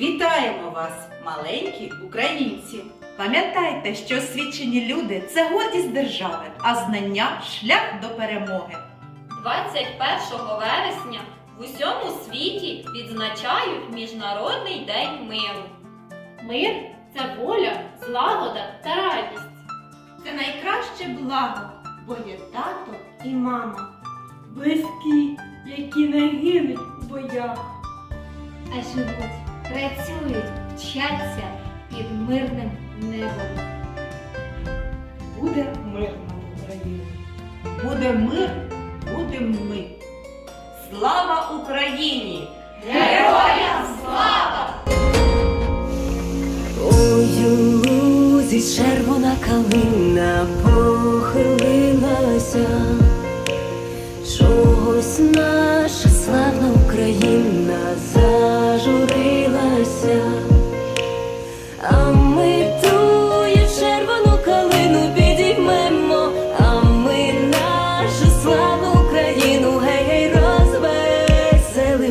Вітаємо вас, маленькі українці! Пам'ятайте, що освічені люди це гордість держави, а знання шлях до перемоги. 21 вересня в усьому світі відзначають Міжнародний день миру. Мир це воля, злагода та радість. Це найкраще благо, бо є тато і мама. близькі, які не гинуть у боях. а живуть, працюють, вчаться під мирним небом. Буде мир на Україні. Буде мир, будем ми. Слава Україні! Героям слава! Ой, у лузі червона калина похилилася, чогось наша славна Україна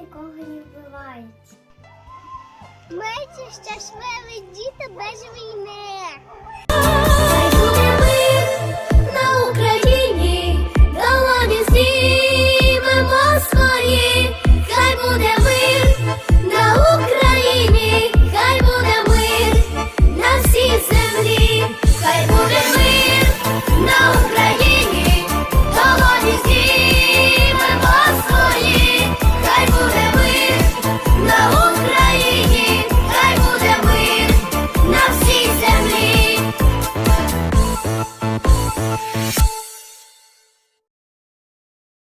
Нікого не вбивають. Мир це щасливі діти без війни.